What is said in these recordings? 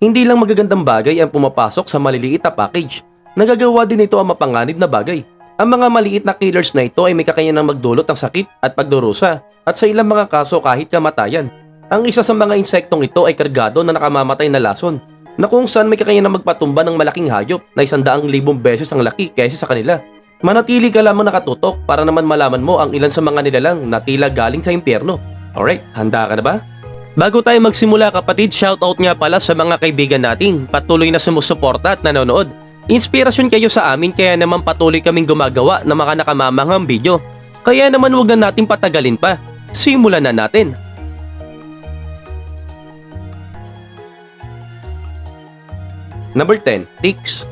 Hindi lang magagandang bagay ang pumapasok sa maliliit na package. Nagagawa din ito ang mapanganib na bagay. Ang mga maliit na killers na ito ay may kakayanang magdulot ng sakit at pagdurusa at sa ilang mga kaso kahit kamatayan. Ang isa sa mga insektong ito ay kargado na nakamamatay na lason na kung saan may kakayanang magpatumba ng malaking hayop na isandaang libong beses ang laki kaysa sa kanila. Manatili ka lamang nakatutok para naman malaman mo ang ilan sa mga nilalang na tila galing sa impyerno. Alright, handa ka na ba? Bago tayo magsimula kapatid, shoutout nga pala sa mga kaibigan nating patuloy na sumusuporta at nanonood. Inspirasyon kayo sa amin kaya naman patuloy kaming gumagawa ng mga nakamamanghang video. Kaya naman wag na natin patagalin pa. Simulan na natin. Number 10, ticks.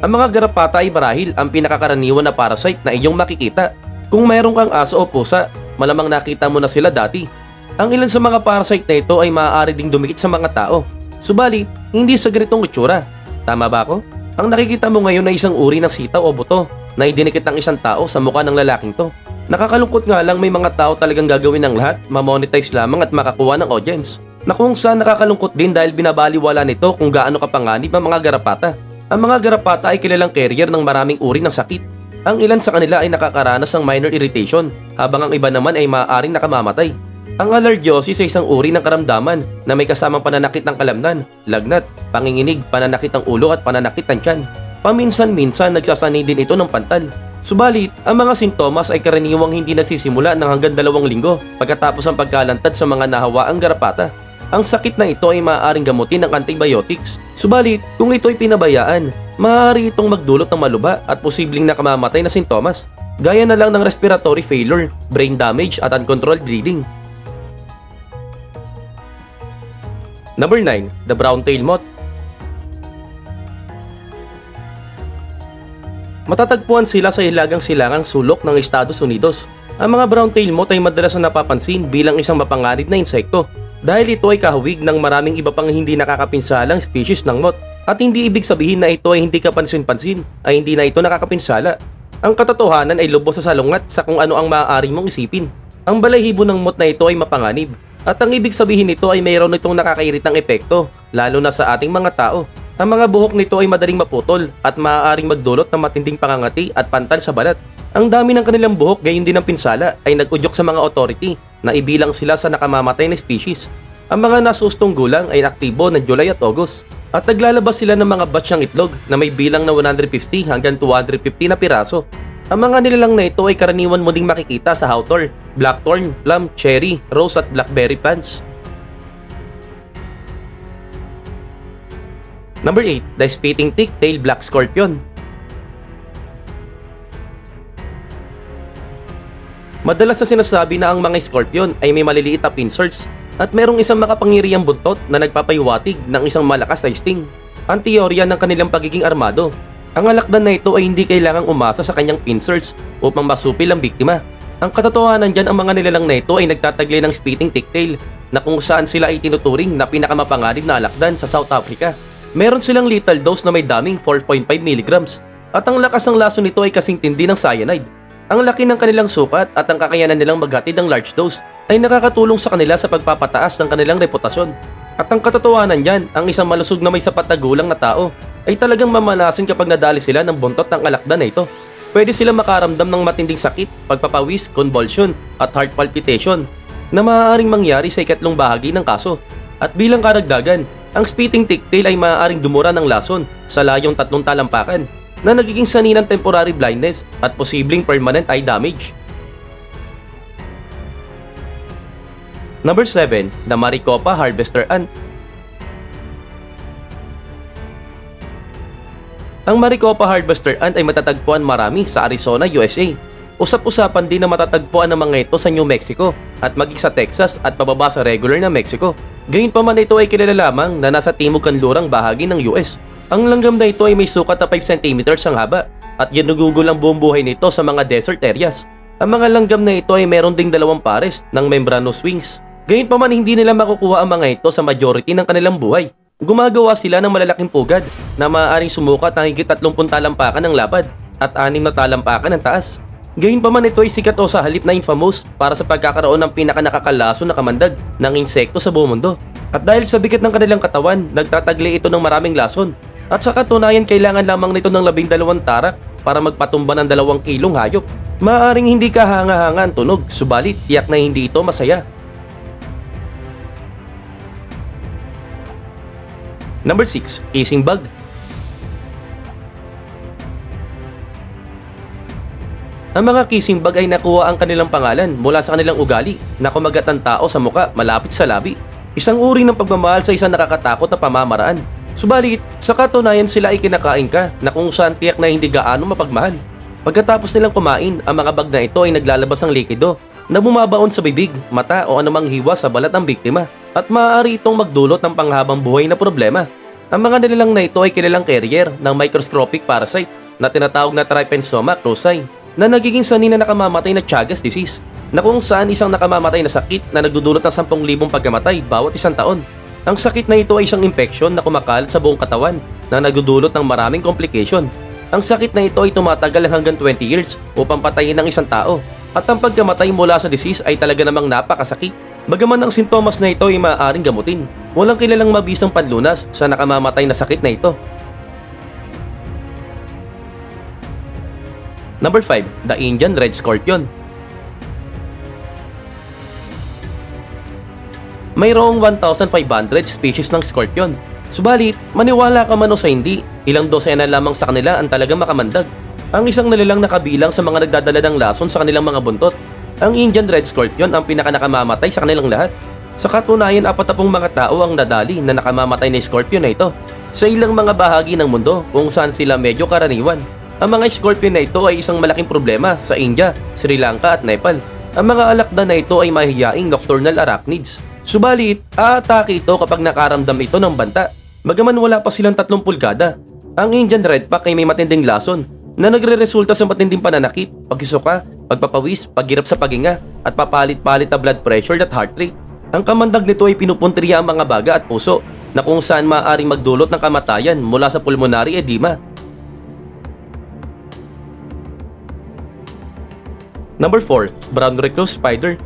Ang mga garapata ay marahil ang pinakakaraniwan na parasite na iyong makikita. Kung mayroon kang aso o pusa, malamang nakita mo na sila dati. Ang ilan sa mga parasite na ito ay maaari ding dumikit sa mga tao. Subalit, hindi sa ganitong itsura. Tama ba ako? Ang nakikita mo ngayon ay isang uri ng sitaw o buto na idinikit ng isang tao sa mukha ng lalaking to. Nakakalungkot nga lang may mga tao talagang gagawin ng lahat, mamonetize lamang at makakuha ng audience. Na kung saan nakakalungkot din dahil binabaliwala nito kung gaano kapanganib ang mga garapata. Ang mga garapata ay kilalang carrier ng maraming uri ng sakit. Ang ilan sa kanila ay nakakaranas ng minor irritation, habang ang iba naman ay maaaring nakamamatay. Ang alergyosis ay isang uri ng karamdaman na may kasamang pananakit ng kalamnan, lagnat, panginginig, pananakit ng ulo at pananakit ng tiyan. Paminsan-minsan nagsasanay din ito ng pantal. Subalit, ang mga sintomas ay karaniwang hindi nagsisimula ng hanggang dalawang linggo pagkatapos ang pagkalantad sa mga nahawaang garapata. Ang sakit na ito ay maaaring gamutin ng antibiotics. Subalit, kung ito ay pinabayaan, maaari itong magdulot ng maluba at posibleng nakamamatay na sintomas. Gaya na lang ng respiratory failure, brain damage at uncontrolled bleeding. Number 9, the brown-tail moth. Matatagpuan sila sa hilagang silangang sulok ng Estados Unidos. Ang mga brown-tail moth ay madalas na napapansin bilang isang mapanganib na insekto dahil ito ay kahawig ng maraming iba pang hindi nakakapinsalang species ng moth. At hindi ibig sabihin na ito ay hindi kapansin-pansin ay hindi na ito nakakapinsala. Ang katotohanan ay lubos sa salungat sa kung ano ang maaari mong isipin. Ang balahibo ng moth na ito ay mapanganib at ang ibig sabihin nito ay mayroon itong nakakairitang epekto lalo na sa ating mga tao. Ang mga buhok nito ay madaling maputol at maaaring magdulot ng matinding pangangati at pantal sa balat. Ang dami ng kanilang buhok gayon din ng pinsala ay nag-udyok sa mga authority na ibilang sila sa nakamamatay na species. Ang mga nasustong gulang ay aktibo ng July at August at naglalabas sila ng mga batch ng itlog na may bilang na 150 hanggang 250 na piraso. Ang mga nilalang na ito ay karaniwan mo ding makikita sa hawthorn, blackthorn, plum, cherry, rose at blackberry plants. Number 8, the spitting tick-tail black scorpion. Madalas na sinasabi na ang mga scorpion ay may maliliit na pincers at merong isang makapangyarihang buntot na nagpapahiwatig ng isang malakas na sting. Ang teorya ng kanilang pagiging armado. Ang alakdan na ito ay hindi kailangang umasa sa kanyang pincers upang masupil ang biktima. Ang katotohanan dyan ang mga nilalang na ito ay nagtataglay ng spitting ticktail na kung saan sila ay tinuturing na pinakamapanganib na alakdan sa South Africa. Meron silang lethal dose na may daming 4.5 mg at ang lakas ng laso nito ay kasing tindi ng cyanide. Ang laki ng kanilang sukat at ang kakayanan nilang maghatid ng large dose ay nakakatulong sa kanila sa pagpapataas ng kanilang reputasyon. At ang katotohanan niyan, ang isang malusog na may sapat na gulang na tao ay talagang mamanasin kapag nadali sila ng buntot ng alakdan na ito. Pwede sila makaramdam ng matinding sakit, pagpapawis, convulsion at heart palpitation na maaaring mangyari sa ikatlong bahagi ng kaso. At bilang karagdagan, ang spitting ticktail ay maaaring dumura ng lason sa layong tatlong talampakan na nagiging sanhi ng temporary blindness at posibleng permanent eye damage. Number 7, the Maricopa Harvester Ant. Ang Maricopa Harvester Ant ay matatagpuan marami sa Arizona, USA. Usap-usapan din na matatagpuan ng mga ito sa New Mexico at maging sa Texas at pababa sa regular na Mexico. Gayunpaman ito ay kilala lamang na nasa timog kanlurang bahagi ng US. Ang langgam na ito ay may sukat na 5 cm ang haba at ginugugol ang buong buhay nito sa mga desert areas. Ang mga langgam na ito ay meron ding dalawang pares ng membranous wings. Gayunpaman hindi nila makukuha ang mga ito sa majority ng kanilang buhay. Gumagawa sila ng malalaking pugad na maaaring sumukat ng higit 30 talampakan ng lapad at 6 na talampakan ng taas. Gayunpaman ito ay sikat o sa halip na infamous para sa pagkakaroon ng pinakanakakalaso na kamandag ng insekto sa buong mundo. At dahil sa bigat ng kanilang katawan, nagtatagli ito ng maraming lason. At sa katunayan kailangan lamang nito ng labing dalawang tarak para magpatumba ng dalawang kilong hayop. Maaring hindi kahanga-hanga ang tunog, subalit tiyak na hindi ito masaya. Number 6. Kissing Bug Ang mga kissing bug ay nakuha ang kanilang pangalan mula sa kanilang ugali na kumagat ng tao sa muka malapit sa labi. Isang uri ng pagmamahal sa isang nakakatakot na pamamaraan. Subalit, sa katunayan sila ay kinakain ka na kung saan tiyak na hindi gaano mapagmahal. Pagkatapos nilang kumain, ang mga bag na ito ay naglalabas ng likido na bumabaon sa bibig, mata o anumang hiwa sa balat ng biktima at maaari itong magdulot ng panghabang buhay na problema. Ang mga nilalang na ito ay kilalang carrier ng microscopic parasite na tinatawag na Trypanosoma cruzi na nagiging sanhi na nakamamatay na Chagas disease na kung saan isang nakamamatay na sakit na nagdudulot ng 10,000 pagkamatay bawat isang taon. Ang sakit na ito ay isang infeksyon na kumakalat sa buong katawan na nagdudulot ng maraming complication. Ang sakit na ito ay tumatagal hanggang 20 years upang patayin ng isang tao at ang pagkamatay mula sa disease ay talaga namang napakasakit. Bagaman ang sintomas na ito ay maaaring gamutin, walang kilalang mabisang panlunas sa nakamamatay na sakit na ito. Number 5, the Indian Red Scorpion. Mayroong 1,500 species ng scorpion. Subalit, maniwala ka man o sa hindi, ilang dosena lamang sa kanila ang talagang makamandag. Ang isang nalilang nakabilang sa mga nagdadala ng lason sa kanilang mga buntot. Ang Indian Red Scorpion ang pinakanakamamatay sa kanilang lahat. Sa katunayan, apat na mga tao ang nadali na nakamamatay na scorpion na ito sa ilang mga bahagi ng mundo kung saan sila medyo karaniwan. Ang mga scorpion na ito ay isang malaking problema sa India, Sri Lanka at Nepal. Ang mga alakda na ito ay mahihiyaing nocturnal arachnids. Subalit, aatake ito kapag nakaramdam ito ng banta. Bagaman wala pa silang tatlong pulgada, ang Indian Redback ay may matinding lason na nagre-resulta sa matinding pananakit, pagkisuka, pagpapawis, paghirap sa paginga, at papalit-palit na blood pressure at heart rate. Ang kamandag nito ay pinupuntriya ang mga baga at puso na kung saan maaaring magdulot ng kamatayan mula sa pulmonary edema. Number 4, brown recluse spider.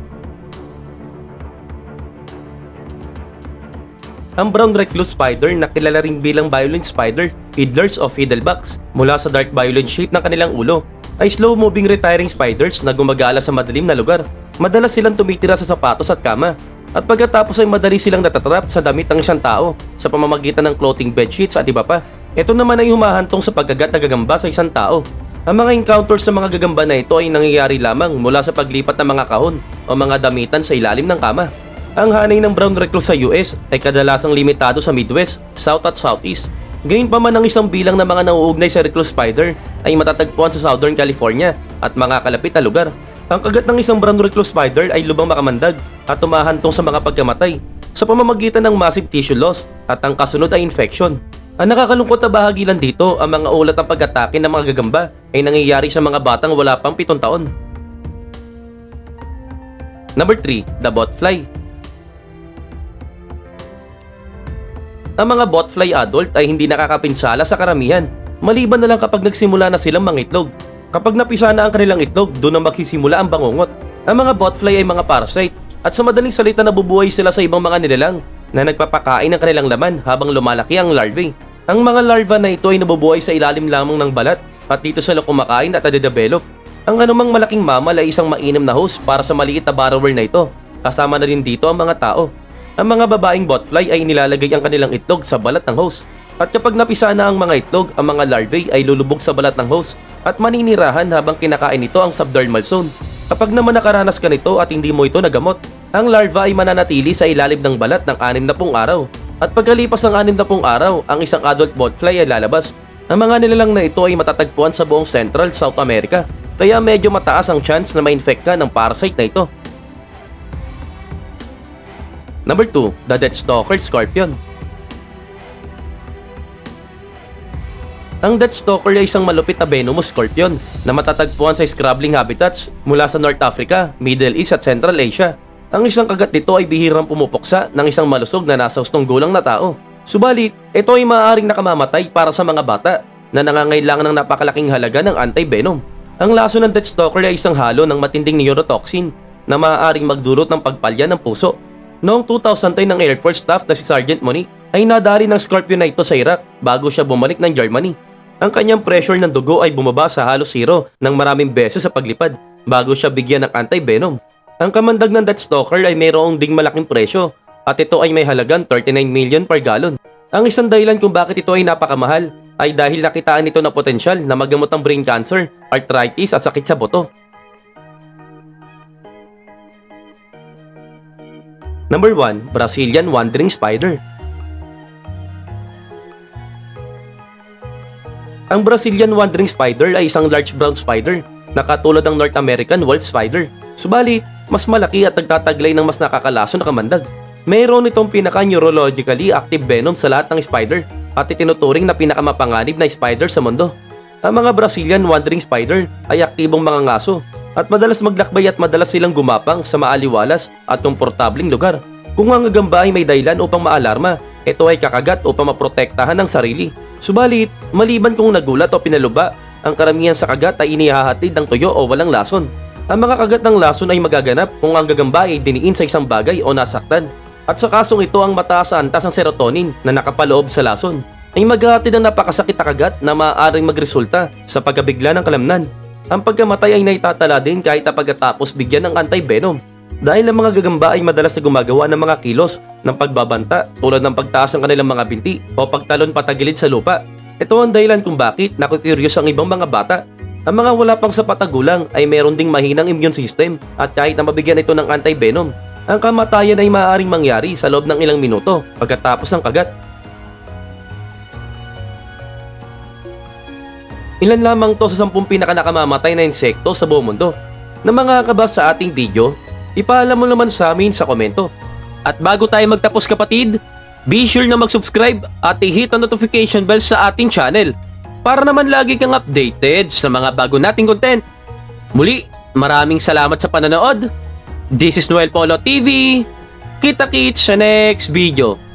Ang brown recluse spider na kilala rin bilang violent spider, fiddlers o fiddlebugs, mula sa dark violet shape ng kanilang ulo, ay slow-moving retiring spiders na gumagala sa madilim na lugar. Madalas silang tumitira sa sapatos at kama, at pagkatapos ay madali silang natatrap sa damit ng isang tao sa pamamagitan ng clothing bedsheets at iba pa. Ito naman ay humahantong sa pagkagat na gagamba sa isang tao. Ang mga encounters sa mga gagamba na ito ay nangyayari lamang mula sa paglipat ng mga kahon o mga damitan sa ilalim ng kama. Ang hanay ng brown recluse sa US ay kadalasang limitado sa Midwest, South at Southeast. Gayunpaman ang isang bilang ng mga nauugnay sa recluse spider ay matatagpuan sa Southern California at mga kalapit na lugar. Ang kagat ng isang brown recluse spider ay lubang makamandag at tumahantong sa mga pagkamatay sa pamamagitan ng massive tissue loss at ang kasunod ay infection. Ang nakakalungkot na bahagi lang dito, ang mga ulat ng pag-atake ng mga gagamba ay nangyayari sa mga batang wala pang 7 taon. Number 3, the botfly. Ang mga botfly adult ay hindi nakakapinsala sa karamihan, maliban na lang kapag nagsimula na silang mangitlog. Kapag napisa na ang kanilang itlog, doon na magsisimula ang bangungot. Ang mga botfly ay mga parasite, at sa madaling salita nabubuhay sila sa ibang mga nilalang na nagpapakain ng kanilang laman habang lumalaki ang larvae. Ang mga larva na ito ay nabubuhay sa ilalim lamang ng balat at dito sila kumakain at nade-develop. Ang anumang malaking mammal ay isang mainam na host para sa maliit na borrower na ito. Kasama na din dito ang mga tao. Ang mga babaeng botfly ay nilalagay ang kanilang itlog sa balat ng host. At kapag napisa na ang mga itlog, ang mga larvae ay lulubog sa balat ng host at maninirahan habang kinakain nito ang subdermal zone. Kapag naman nakaranas ka nito at hindi mo ito nagamot, ang larva ay mananatili sa ilalim ng balat ng 60 araw. At pagkalipas ng 60 araw, ang isang adult botfly ay lalabas. Ang mga nilalang na ito ay matatagpuan sa buong Central South America, kaya medyo mataas ang chance na ma-infect ka ng parasite na ito. Number 2, the Deathstalker Scorpion. Ang Deathstalker ay isang malupit na venomous scorpion na matatagpuan sa scrabbling habitats mula sa North Africa, Middle East at Central Asia. Ang isang kagat nito ay bihirang pumupuksa ng isang malusog na nasa ustong gulang na tao. Subalit, ito ay maaaring nakamamatay para sa mga bata na nangangailangan ng napakalaking halaga ng anti-venom. Ang laso ng Deathstalker ay isang halo ng matinding neurotoxin na maaaring magdulot ng pagpalya ng puso. Noong 2010 ng Air Force staff na si Sergeant Monique ay nadali ng Scorpion na ito sa Iraq bago siya bumalik ng Germany. Ang kanyang pressure ng dugo ay bumaba sa halos zero ng maraming beses sa paglipad bago siya bigyan ng anti-venom. Ang kamandag ng Deathstalker ay mayroong ding malaking presyo at ito ay may halagang 39 million per gallon. Ang isang dahilan kung bakit ito ay napakamahal ay dahil nakitaan nito na potensyal na magamot ang brain cancer, arthritis at sakit sa buto. Number 1, Brazilian Wandering Spider. Ang Brazilian Wandering Spider ay isang large brown spider na katulad ng North American Wolf Spider. Subalit, mas malaki at nagtataglay ng mas nakakalaso na kamandag. Mayroon itong pinaka-neurologically active venom sa lahat ng spider at itinuturing na pinakamapanganib na spider sa mundo. Ang mga Brazilian Wandering Spider ay aktibong mga ngaso at madalas maglakbay at madalas silang gumapang sa maaliwalas at komportabling lugar. Kung ang gagamba ay may dahilan upang maalarma, ito ay kakagat upang maprotektahan ng sarili. Subalit, maliban kung nagulat o pinaluba, ang karamihan sa kagat ay inihahatid ng tuyo o walang lason. Ang mga kagat ng lason ay magaganap kung ang gagamba ay diniin sa isang bagay o nasaktan. At sa kasong ito ang mataas sa antas ng serotonin na nakapaloob sa lason ay maghahatid ng napakasakit na kagat na maaaring magresulta sa pagkabigla ng kalamnan. Ang pagkamatay ay naitatala din kahit pagkatapos bigyan ng anti-venom. Dahil ang mga gagamba ay madalas na gumagawa ng mga kilos ng pagbabanta tulad ng pagtaas ng kanilang mga binti o pagtalon patagilid sa lupa. Ito ang dahilan kung bakit nakukurious ang ibang mga bata. Ang mga wala pang sapat na gulang ay meron ding mahinang immune system at kahit na mabigyan ito ng anti-venom, ang kamatayan ay maaaring mangyari sa loob ng ilang minuto pagkatapos ng kagat. Ilan lamang to sa 10 pinakanakamamatay na insekto sa buong mundo. Na mga kabas sa ating video, ipaalam mo naman sa amin sa komento. At bago tayo magtapos kapatid, be sure na mag-subscribe at i-hit ang notification bell sa ating channel para naman lagi kang updated sa mga bago nating content. Muli, maraming salamat sa panonood. This is Noel Polo TV. Kita-kits sa next video.